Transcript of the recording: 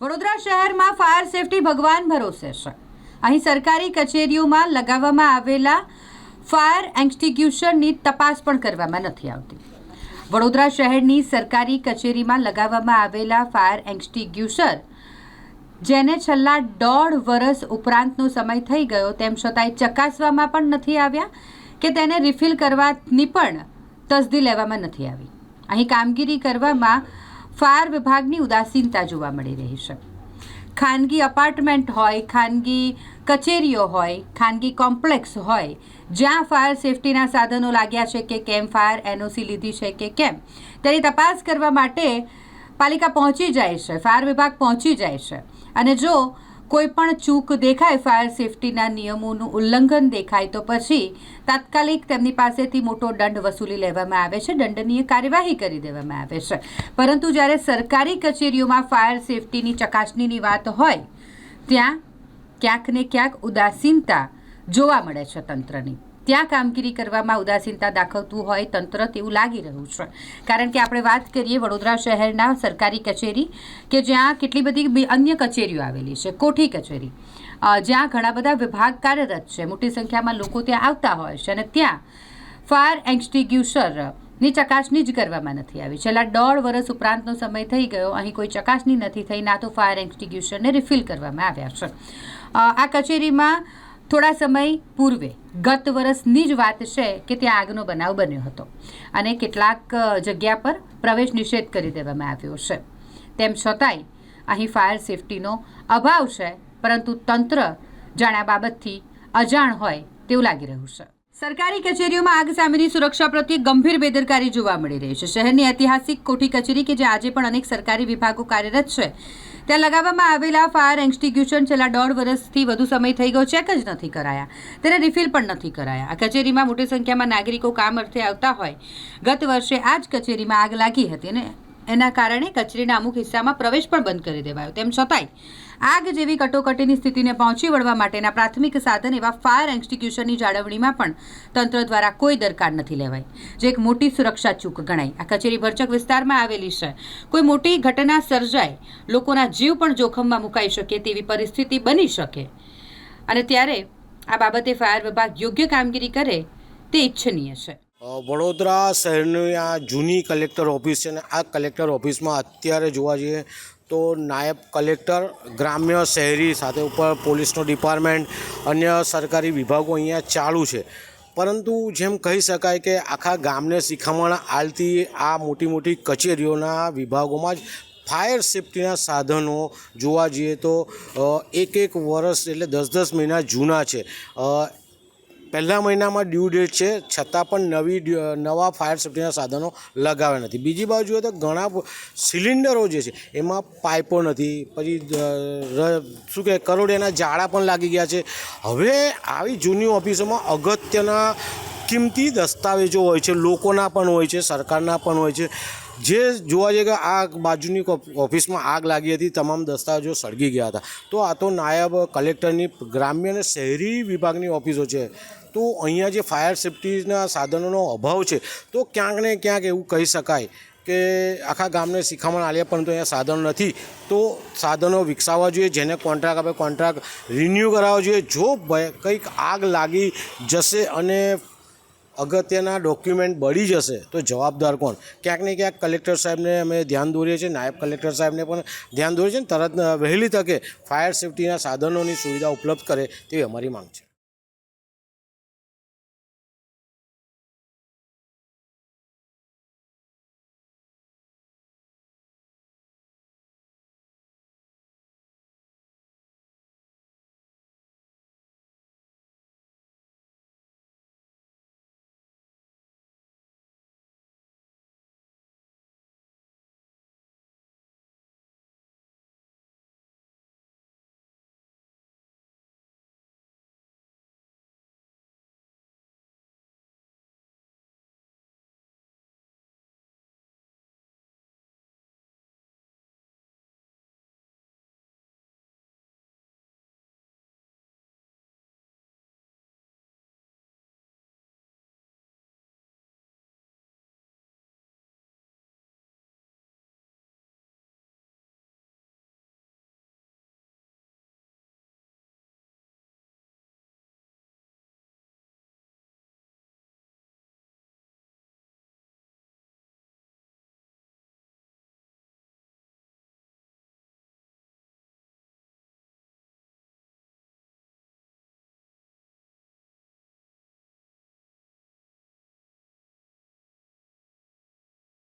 વડોદરા શહેરમાં fire safety ભગવાન ભરોસે છે. અહીં સરકારી કચેરીઓમાં લગાવવામાં આવેલા ફાયર એક્સટિગ્યુશનની તપાસ પણ કરવામાં નથી આવતી. વડોદરા શહેરની સરકારી કચેરીમાં લગાવવામાં આવેલા ફાયર એક્સટિગ્યુશર જેને છેલ્લા દોઢ વર્ષ ઉપરાંતનો સમય થઈ ગયો તેમ છતાંય ચકાસવામાં પણ નથી આવ્યા કે તેને રિફિલ કરવાની પણ તસદી લેવામાં નથી આવી. અહીં કામગીરી કરવામાં ફાયર વિભાગની ઉદાસીનતા જોવા મળી રહી છે. ખાનગી અપાર્ટમેન્ટ હોય, ખાનગી કચેરીઓ હોય, ખાનગી કોમ્પ્લેક્સ હોય, જ્યાં ફાયર સેફટીના સાધનો લાગ્યા છે કે કેમ ફાયર એનઓસી લીધી છે કે કેમ, તેની તપાસ કરવા માટે પાલિકા પહોંચી જાય છે ફાયર વિભાગ પહોંચી જાય છે. અને જો કોઈ પણ ચૂક દેખાય, ફાયર સેફટીના નિયમોનું ઉલ્લંઘન દેખાય તો પછી તાત્કાલિક તેમની પાસેથી મોટો દંડ વસૂલી લેવામાં આવે છે. દંડનીય કાર્યવાહી કરી દેવામાં આવે છે. પરંતુ જ્યારે સરકારી કચેરીઓમાં ફાયર સેફટીની ચકાસણીની વાત હોય, ત્યાં ક્યાંક ને ક્યાંક ઉદાસીનતા જોવા મળે છે તંત્રની. ત્યાં કામગીરી કરવામાં ઉદાસીનતા દાખવતું હોય તંત્ર તેવું લાગી રહ્યું છે. કારણ કે આપણે વાત કરીએ વડોદરા શહેરના સરકારી કચેરી કે જ્યાં કેટલી બધી અન્ય કચેરીઓ આવેલી છે, કોઠી કચેરી. જ્યાં ઘણા બધા વિભાગ કાર્યરત છે. મોટી સંખ્યામાં લોકો ત્યાં આવતા હોય છે અને ત્યાં ફાયર એક્સટિગ્યુશરની ચકાસણી જ કરવામાં નથી આવી. છેલ્લા દોઢ વર્ષ ઉપરાંતનો સમય થઈ ગયો. અહીં કોઈ ચકાસણી નથી થઈ, ના તો ફાયર એક્સટિગ્યુશનને રિફિલ કરવામાં આવ્યા છે. આ કચેરીમાં થોડા સમય પૂર્વે. ગત વર્ષની જ વાત છે કે ત્યાં આગનો બનાવ બન્યો હતો અને કેટલાક જગ્યા પર પ્રવેશ નિષેધ કરી દેવામાં આવ્યો છે. તેમ છતાંય અહીં ફાયર સેફટીનો અભાવ છે, પરંતુ તંત્ર જાણ્યા બાબતથી અજાણ હોય તેવું લાગી રહ્યું છે. સરકારી કચેરીઓમાં આગ સામેની સુરક્ષા પ્રત્યે ગંભીર બેદરકારી જોવા મળી રહી છે. શહેરની ઐતિહાસિક કોઠી કચેરી કે જે આજે પણ અનેક સરકારી વિભાગો કાર્યરત છે ત્યાં લગાવવામાં આવેલા ફાયર એક્સટિગ્યુશન છેલ્લા દોઢ વર્ષથી વધુ સમય થઈ ગયો ચેક જ નથી કરાયા. તેને રિફિલ પણ નથી કરાયા. આ કચેરીમાં મોટી સંખ્યામાં નાગરિકો કામ અર્થે આવતા હોય. ગત વર્ષે આ જ કચેરીમાં આગ લાગી હતી અને એના કારણે કચેરીના અમુક હિસ્સામાં પ્રવેશ પણ બંધ કરી દેવાયો. તેમ છતાંય, આગ જેવી કટોકટીની સ્થિતિને પહોંચી વળવા માટેના પ્રાથમિક સાધન એવા ફાયર એક્સ્ટિક્યુશનની જાળવણીમાં પણ તંત્ર દ્વારા કોઈ દરકાર નથી લેવાય જે એક મોટી સુરક્ષા ચૂક ગણાય આ કચેરી ભરચક વિસ્તારમાં આવેલી છે. કોઈ મોટી ઘટના સર્જાય, લોકોના જીવ પણ જોખમમાં મુકાઈ શકે તેવી પરિસ્થિતિ બની શકે. અને ત્યારે આ બાબતે ફાયર વિભાગ યોગ્ય કામગીરી કરે તે ઈચ્છનીય છે. વડોદરા શહેરની આ જૂની કલેક્ટર ઓફિસ છે ને આ કલેક્ટર ઓફિસમાં અત્યારે જોવા જઈએ તો નાયબ કલેક્ટર, ગ્રામ્ય શહેરી સાથે ઉપર પોલીસનો ડિપાર્ટમેન્ટ, અન્ય સરકારી વિભાગો અહીંયા ચાલુ છે. પરંતુ જેમ કહી શકાય કે આખા ગામને શિખામણ આલતી આ મોટી મોટી કચેરીઓના વિભાગોમાં જ ફાયર સેફટીના સાધનો જોવા જઈએ તો એક એક વર્ષ એટલે દસ દસ મહિના જૂના છે. પહેલા મહિનામાં ડ્યુ ડેટ છે, છતાં પણ નવી નવા ફાયર સેફ્ટીના સાધનો લગાવ્યા નથી. બીજી બાજુ તો ઘણા સિલિન્ડરો જે છે, એમાં પાઇપો નથી. પછી શું કહે કરોડિયાના જાળા પણ લાગી ગયા છે. હવે આવી જૂની ઓફિસોમાં અગત્યના કિંમતી દસ્તાવેજો હોય છે, લોકોના પણ હોય છે, સરકારના પણ હોય છે. જે જોવા જઈએ કે આ બાજુની ઓફિસમાં આગ લાગી હતી, તમામ દસ્તાવેજો સળગી ગયા હતા. તો આ તો નાયબ કલેક્ટરની ગ્રામ્ય અને શહેરી વિભાગની ઓફિસો છે. તો અહીંયા જે ફાયર સેફટીના સાધનોનો અભાવ છે, તો ક્યાંક ને ક્યાંક એવું કહી શકાય કે આખા ગામને શિખામણ આલ્યા પરંતુ અહીંયા સાધનો નથી. તો સાધનો વિકસાવવા જોઈએ, જેને કોન્ટ્રાક્ટ આપે, કોન્ટ્રાક્ટ રિન્યૂ કરાવવા જોઈએ. જો કંઈક આગ લાગી જશે અને અગત્યના ડોક્યુમેન્ટ બળી જશે તો જવાબદાર કોણ? ક્યાંક ને ક્યાંક કલેક્ટર સાહેબને અમે ધ્યાન દોરીએ છીએ, નાયબ કલેક્ટર સાહેબને પણ ધ્યાન દોરીએ છીએ તરત વહેલી તકે ફાયર સેફ્ટીના સાધનોની સુવિધા ઉપલબ્ધ કરે તેવી અમારી માંગ છે.